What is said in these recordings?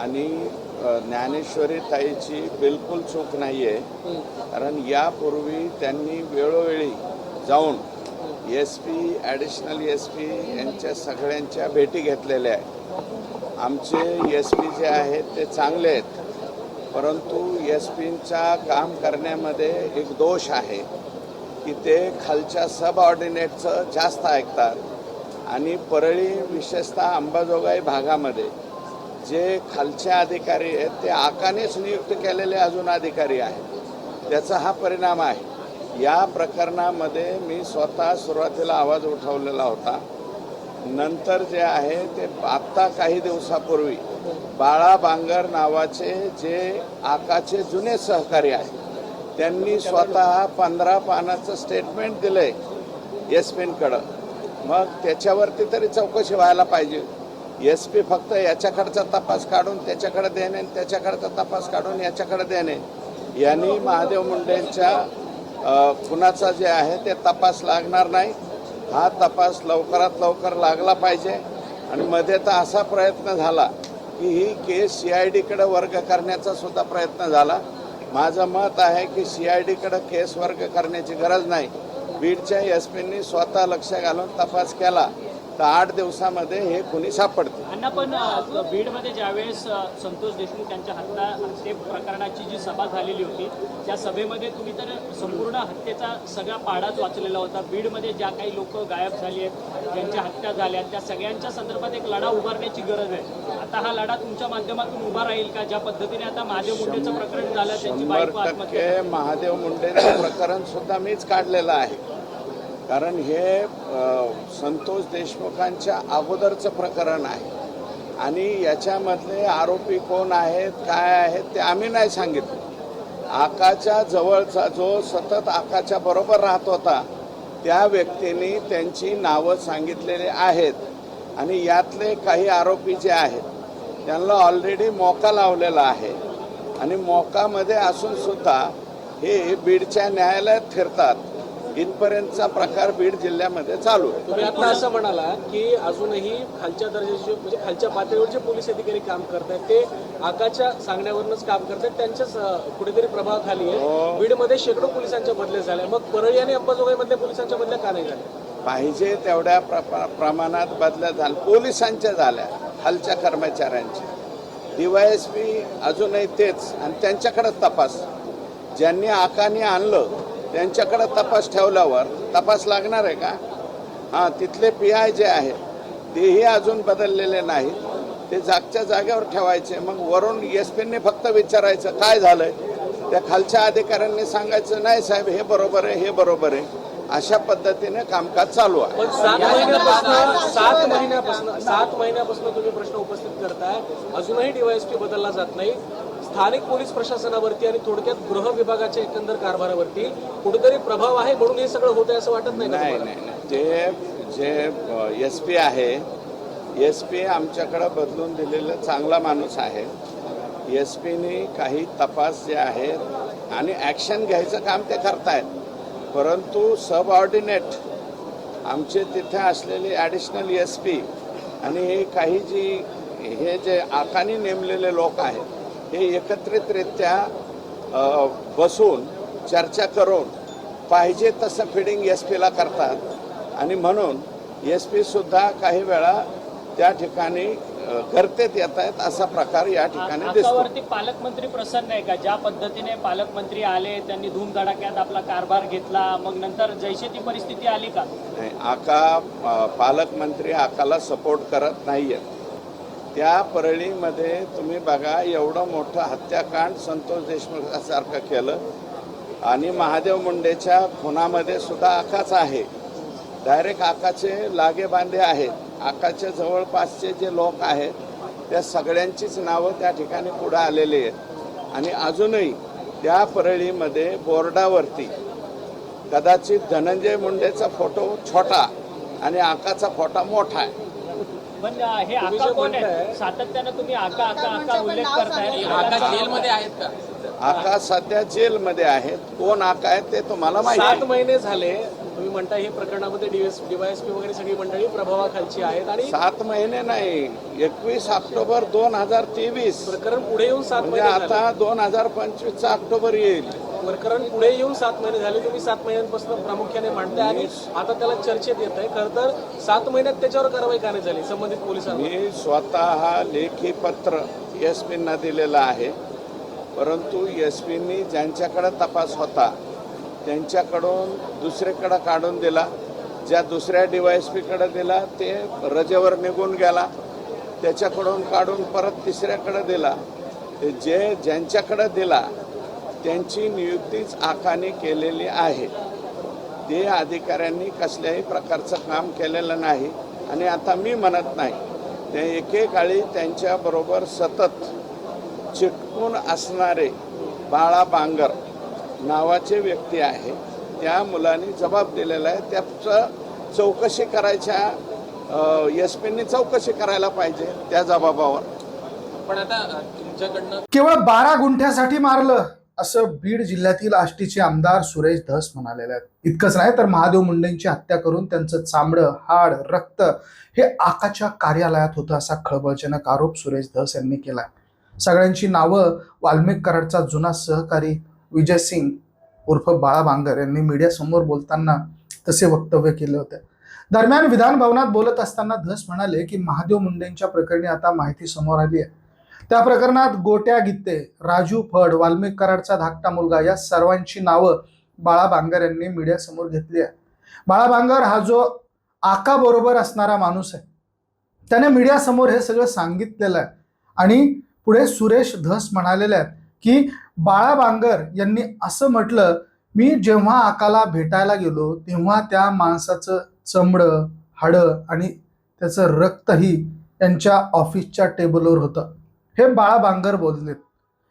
आणि ज्ञानेश्वरी ताईची बिलकुल चूक नाही आहे कारण यापूर्वी त्यांनी वेळोवेळी जाऊन S P additional S P यांच्या सगळ्यांच्या भेटी घेतलेल्या आहेत. आमचे एस पी जे आहेत ते चांगले आहेत. परंतु एस पींचा काम करण्यामध्ये एक दोष आहे की ते खालच्या सबऑर्डिनेटचं जास्त ऐकतात. आणि परळी विशेषतः अंबाजोगाई भागामध्ये जे खालचे अधिकारी आहेत ते आकानेच नियुक्त केलेले अजून अधिकारी आहेत. त्याचा हा परिणाम आहे. या प्रकरणामध्ये मी स्वतः सुरुवातीला आवाज उठवलेला होता. नंतर जे आहे ते आत्ता काही दिवसापूर्वी बाळा बांगर नावाचे जे आकाचे जुने सहकारी आहेत त्यांनी स्वतः पंधरा पानाचं स्टेटमेंट दिलंय एस पींकडं मग त्याच्यावरती तरी चौकशी व्हायला पाहिजे. एस पी फक्त याच्याकडचा तपास काढून त्याच्याकडे देणे आणि त्याच्याकडचा तपास काढून याच्याकडे देणे. यांनी महादेव मुंडेंच्या खुनाचा जे आहे ते तपास लागणार नाही. हा तपास लवकरात लवकर लागला पाहिजे. आणि मध्ये तर असा प्रयत्न झाला की ही केस सी आय डीकडे वर्ग करण्याचा सुद्धा प्रयत्न झाला. माझं मत आहे की सी आय डीकडे केस वर्ग करण्याची गरज नाही. बीडच्या एस पींनी स्वतः लक्ष घालून तपास केला. तर आठ दिवसामध्ये हे खुनी सापडते? अण्णा पण बीडमध्ये ज्यावेळेस संतोष देशमुख यांच्या हत्या हत्ये प्रकरणाची जी सभा झालेली होती त्या सभेमध्ये तुम्ही तर संपूर्ण हत्येचा सगळा पाडाच वाचलेला होता. बीडमध्ये ज्या काही लोक गायब झाली आहेत ज्यांच्या हत्या झाल्या त्या सगळ्यांच्या संदर्भात एक लढा उभारण्याची गरज आहे. आता हा लढा तुमच्या माध्यमातून उभा राहील का? ज्या पद्धतीने आता महादेव मुंडेचं प्रकरण झालं त्यांची महादेव मुंडेचं प्रकरण सुद्धा मीच काढलेलं आहे. कारण हे संतोष देशमुखांच्या अगोदरचं प्रकरण आहे. आणि याच्यामधले आरोपी कोण आहेत काय आहेत ते आम्ही नाही सांगितलं. आकाच्या जवळचा जो सतत आकाच्या बरोबर राहत होता त्या व्यक्तींनी त्यांची नावं सांगितलेली आहेत. आणि यातले काही आरोपी जे आहेत त्यांना ऑलरेडी मोका लावलेला आहे. आणि मोकामध्ये असूनसुद्धा हे बीडच्या न्यायालयात फिरतात. इथपर्यंतचा प्रकार बीड जिल्ह्यामध्ये चालू आहे. तुम्ही आता असं म्हणाला की अजूनही खालच्या दर्जाचे म्हणजे खालच्या पातळीवरचे पोलीस अधिकारी काम करतायत ते आकाच्या सांगण्यावरूनच काम करतायत त्यांच्याच कुठेतरी प्रभावाखाली हो. आहे बीडमध्ये शेकडो पोलिसांच्या बदल्या झाल्या. मग परळी आणि अंबाजोगाईमधल्या पोलिसांच्या बदल्या का नाही झाल्या? पाहिजे तेवढ्या प्र प्रमाणात बदल्या झाल्या. पोलिसांच्या झाल्या खालच्या कर्मचाऱ्यांच्या. डीवायएसपी अजूनही तेच आणि त्यांच्याकडेच तपास. ज्यांनी आकाने आणलं त्यांच्याकडे तपास ठेवल्यावर तपास लागणार आहे का? हां तिथले पी आय जे आहेत तेही अजून बदललेले नाहीत. ते जागच्या जागेवर ठेवायचे. मग वरून एस पीने फक्त विचारायचं काय झालंय? त्या खालच्या अधिकाऱ्यांनी सांगायचं नाही साहेब हे बरोबर आहे हे बरोबर आहे. अशा पद्धतीने कामकाज चालू आहे. पण सात महिन्यापासून सात महिन्यापासून सात महिन्यापासून तुम्ही प्रश्न उपस्थित करताय. अजूनही डीवायएसपी बदलला जात नाही. स्थानिक पोलीस प्रशासनावरती आणि थोडक्यात गृह विभागाच्या एकंदर कारभारावरती कुठेतरी प्रभाव आहे म्हणून हे सगळं होत आहे असं वाटत नाही नाही? नाही ते जे एस पी आहे एस पी आमच्याकडं बदलून दिलेलं चांगला माणूस आहे. एस पीने काही तपास जे आहेत आणि ॲक्शन घ्यायचं काम ते करतायत. परंतु सबऑर्डिनेट आमचे तिथे असलेले ॲडिशनल एस पी आणि हे काही जी हे जे आकानी नेमलेले लोक आहेत हे एकत्रितरित्या बसून चर्चा करून पाहिजे तसं फिडिंग एस पीला करतात. आणि म्हणून एस पीसुद्धा काही वेळा त्या ठिकाणी अ, करतेत येत आहेत असा प्रकार या ठिकाणी दिसतो. पालकमंत्री प्रसन्न आहे का? ज्या पद्धतीने पालकमंत्री आले त्यांनी धूमधडाक्यात आपला कारभार घेतला मग नंतर जैसे ती परिस्थिती आली का? नाही, आका पालकमंत्री आकाला सपोर्ट करत नाही आहेत त्या परळीमध्ये तुम्ही बघा एवढं मोठं हत्याकांड संतोष देशमुखासारखं केलं. आणि महादेव मुंडेच्या खुनामध्ये सुद्धा आकाच आहे. डायरेक्ट आकाचे लागे बांधे आहेत. आकाच्या जवळपासचे जे लोक आहेत त्या सगळ्यांचीच नावं त्या ठिकाणी पुढे आलेली आहेत. आणि अजूनही त्या परळीमध्ये बोर्डावरती कदाचित धनंजय मुंडेचा फोटो छोटा आणि आकाचा फोटो मोठा आहे. पण हे आका कोण आहे सातत्यानं तुम्ही आका आका आका उल्लेख करताय. जेलमध्ये आहेत का? आका सध्या जेलमध्ये आहेत. कोण आका आहेत ते तुम्हाला माहिती सात. महिने झाले. तुम्ही म्हणताय हे प्रकरणामध्ये डीएस डीवायएसपी वगैरे सगळी मंडळी प्रभावाखालची आहेत आणि सात महिने नाही. एकवीस ऑक्टोबर दोन हजार तेवीस. प्रकरण पुढे येऊन सात म्हणजे महिने झाले. आता दोन हजार पंचवीसचा ऑक्टोबर येईल. प्रकरण पुढे येऊन सात महिने झाले तुम्ही सात महिन्यांपासून प्रामुख्याने मांडताय आणि आता त्याला चर्चेत येत आहे. खरं तर सात महिन्यात त्याच्यावर कारवाई का नाही झाली संबंधित पोलिसांनी मी स्वतः लेखी पत्र एस पींना दिलेलं आहे. परंतु एस पींनी ज्यांच्याकडे तपास होता त्यांच्याकडून दुसरीकडं काढून दिला. ज्या दुसऱ्या डी वाय एस पीकडे दिला ते रजेवर निघून गेला. त्याच्याकडून काढून परत तिसऱ्याकडे दिला. जे ज्यांच्याकडे दिला त्यांची नियुक्तीच आखाने केलेली आहे. ते अधिकाऱ्यांनी कसल्याही प्रकारचं काम केलेलं नाही आणि आता मी म्हणत नाही. ते एकेकाळी त्यांच्याबरोबर सतत चिटकून असणारे बाळा बांगर नावाचे व्यक्ती आहे. त्या मुलांनी जबाब दिलेला आहे. त्याचं चौकशी करायच्या एस पींनी चौकशी करायला पाहिजे त्या जबाबावर. पण आता तुमच्याकडनं केवळ बारा गुंठ्यासाठी मारलं. असं बीड जिल्ह्यातील आष्टीचे आमदार सुरेश धस म्हणालेले आहेत. इतकंच नाही तर महादेव मुंडेंची हत्या करून त्यांचं चामडं हाड रक्त हे आकाच्या कार्यालयात होतं असा खळबळजनक आरोप सुरेश धस यांनी केला सगळ्यांची नावं वाल्मिक कराडचा जुना सहकारी विजय सिंग उर्फ बाळा बांगर यांनी मीडियासमोर बोलताना तसे वक्तव्य केले होते. दरम्यान विधान भवनात बोलत असताना धस म्हणाले की महादेव मुंडेंच्या प्रकरणी आता माहिती समोर आली आहे. त्या प्रकरणात गोट्या गित्ते राजू फड वाल्मिक कराडचा धाकटा मुलगा या सर्वांची नावं बाळा बांगर यांनी मीडियासमोर घेतली आहे बाळा बांगर हा जो आका बरोबर असणारा माणूस आहे त्याने मीडियासमोर हे सगळं सांगितलेलं आहे. आणि पुढे सुरेश धस म्हणालेले आहेत की बाळा बांगर यांनी असं म्हटलं मी जेव्हा आकाला भेटायला गेलो तेव्हा त्या माणसाचं चमडं हाडं आणि त्याचं रक्तही त्यांच्या ऑफिसच्या टेबलवर होतं. हे बाळा बांगर बोललेत.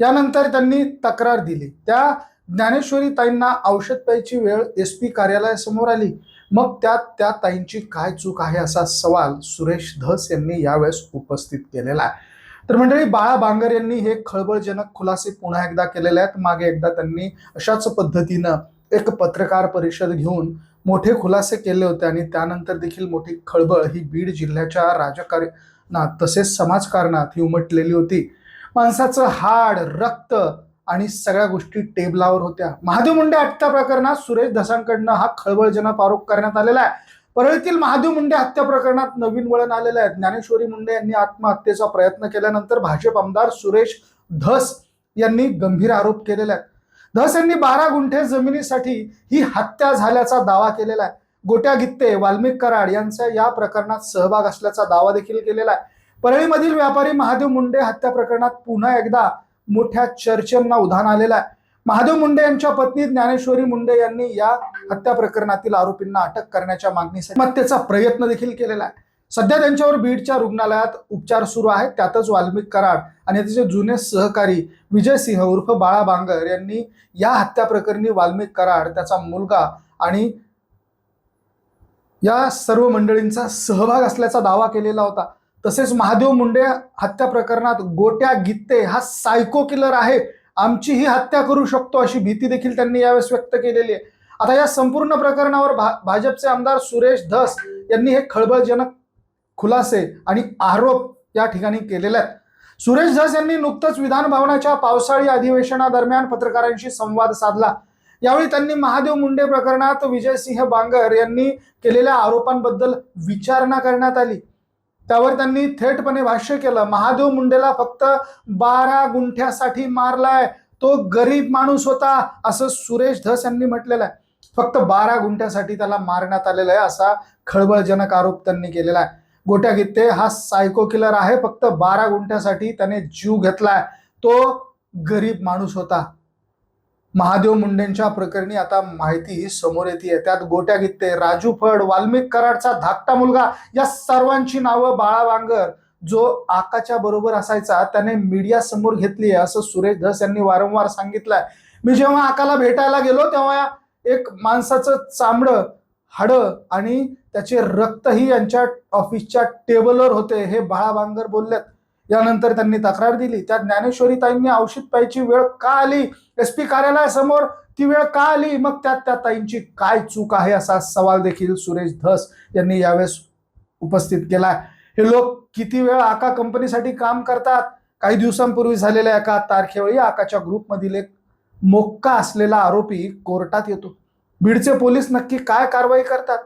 यानंतर त्यांनी तक्रार दिली. त्या ज्ञानेश्वरी ताईंना औषध प्यायची वेळ एस पी कार्यालयासमोर आली. मग त्यात त्या ताईंची काय चूक आहे असा सवाल सुरेश धस यांनी यावेळेस उपस्थित केलेला आहे. तर मंडळी बाळा बांगर यांनी हे खळबळजनक खुलासे पुन्हा एकदा केलेले आहेत. मागे एकदा त्यांनी अशाच पद्धतीनं एक पत्रकार परिषद घेऊन मोठे खुलासे केले होते आणि त्यानंतर देखील मोठी खळबळ ही बीड जिल्ह्याच्या राजकारणात तसेच समाजकारणात ही उमटलेली होती. माणसाचं हाड रक्त आणि सगळ्या गोष्टी टेबलावर होत्या. महादेव मुंडे हत्या प्रकरणात सुरेश धसांकडनं हा खळबळजनक आरोप करण्यात आलेला आहे. परळीतील महादेव मुंडे हत्या प्रकरणात नवीन वळण आलेलं आहे. ज्ञानेश्वरी मुंडे यांनी आत्महत्येचा प्रयत्न केल्यानंतर भाजप आमदार सुरेश धस यांनी गंभीर आरोप केलेला आहे. धस यांनी बारा गुंठे जमिनीसाठी ही हत्या झाल्याचा दावा केलेला आहे. गोट्या गित्ते वाल्मिक कराड यांचा या प्रकरणात सहभाग असल्याचा दावा देखील केलेला आहे. परळीमधील व्यापारी महादेव मुंडे हत्या प्रकरणात पुन्हा एकदा मोठ्या चर्चेंना उधाण आलेलं आहे. महादेव मुंडे यांच्या पत्नी ज्ञानेश्वरी मुंडे यांनी या हत्या प्रकरणातील आरोपींना अटक करण्याच्या मागणीसाठी आत्महत्येचा प्रयत्न देखील केलेला आहे. सध्या त्यांच्यावर बीडच्या रुग्णालयात उपचार सुरू आहेत. त्यातच वाल्मिक कराड आणि त्याचे जुने सहकारी विजय सिंह उर्फ बाळा बांगर यांनी या हत्या प्रकरणी वाल्मिक कराड त्याचा मुलगा आणि या सर्व मंडळींचा सहभाग असल्याचा दावा केलेला होता. तसेच महादेव मुंडे हत्या प्रकरणात गोट्या गित्ते हा सायको किलर आहे. आमची ही हत्या करू शकतो अशी भीती देखील त्यांनी यावेळेस व्यक्त केलेली आहे. आता या संपूर्ण प्रकरणावर भा भाजपचे आमदार सुरेश धस यांनी हे खळबळजनक खुलासे आणि आरोप या ठिकाणी केलेले आहेत. सुरेश धस यांनी नुकतंच विधान भवनाच्या पावसाळी अधिवेशनादरम्यान पत्रकारांशी संवाद साधला. यावेळी त्यांनी महादेव मुंडे प्रकरणात विजयसिंह बांगर यांनी केलेल्या आरोपांबद्दल विचारणा करण्यात आली. त्यावर त्यांनी थेटपणे भाष्य केलं महादेव मुंडेला फक्त बारा गुंठ्यासाठी मारलाय. तो गरीब माणूस होता असं सुरेश धस यांनी म्हटलेलं आहे. फक्त बारा गुंठ्यासाठी त्याला मारण्यात आलेला आहे असा खळबळजनक आरोप त्यांनी केलेला आहे. गोट्या गित्ते हा सायको किलर आहे. फक्त बारा गुंठ्यासाठी त्याने जीव घेतलाय. तो गरीब माणूस होता. महादेव मुंडेंच्या प्रकरणी आता माहिती समोर येते त्यात गोट्या गित्ते राजू फड वाल्मिक कराडचा धाकटा मुलगा या सर्वांची नावं बाळा वांगर. जो आकाच्या बरोबर असायचा त्याने मीडिया समोर घेतली आहे असं सुरेश धस यांनी वारंवार सांगितलंय. मी जेव्हा आकाला भेटायला गेलो तेव्हा एक माणसाचं चामडं हाडं आणि त्याचे रक्तही यांच्या ऑफिसच्या टेबलवर होते हे बाळा वांगर बोललेत. यानंतर त्यांनी तक्रार दिली. त्या ज्ञानेश्वरी ताईंनी औषध प्यायची वेळ का आली? एस पी कार्यालयासमोर ती वेळ का आली? मग त्यात त्या ताईंची काय चूक आहे असा सवाल देखील सुरेश धस यांनी यावेळेस उपस्थित केला हे लोक किती वेळ आका कंपनीसाठी काम करतात? काही दिवसांपूर्वी झालेल्या एका तारखेवेळी आकाच्या ग्रुपमधील एक मोक्का असलेला आरोपी कोर्टात येतो. बीडचे पोलीस नक्की काय कारवाई करतात?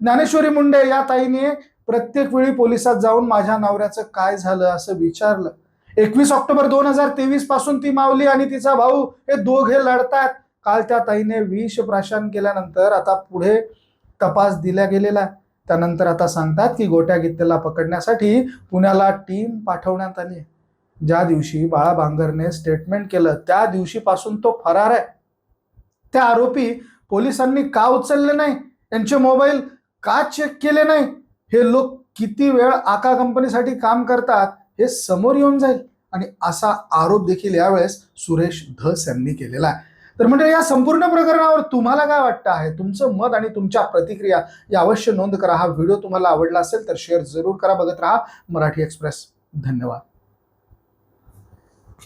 ज्ञानेश्वरी मुंडे या ताईने प्रत्येक वेळी पोलिसात जाऊन माझ्या नवऱ्याचं काय झालं असं विचारलं. एकवीस ऑक्टोबर दोन हजार तेवीसपासून ती मावली आणि तिचा भाऊ हे दोघे लढतात काल त्या ताईने विष प्राशन केल्यानंतर आता पुढे तपास दिला गेलेला आहे. त्यानंतर आता सांगतात की गोट्या गित्तेला पकडण्यासाठी पुण्याला टीम पाठवण्यात आली आहे. ज्या दिवशी बाळा भांगरने स्टेटमेंट केलं त्या दिवशीपासून तो फरार आहे. त्या आरोपी पोलिसांनी का उचलले नाही? यांचे मोबाईल का चेक केले नाही? हे लोक किती वेळ आका कंपनीसाठी काम करतात हे समोर येऊन जाईल. आणि असा आरोप देखील यावेळेस सुरेश धस यांनी केलेला आहे. तर म्हणजे या संपूर्ण प्रकरणावर तुम्हाला काय वाटतं आहे? तुमचं मत आणि तुमच्या प्रतिक्रिया या अवश्य नोंद करा. हा व्हिडिओ तुम्हाला आवडला असेल तर शेअर जरूर करा. बघत राहा मराठी एक्सप्रेस धन्यवाद.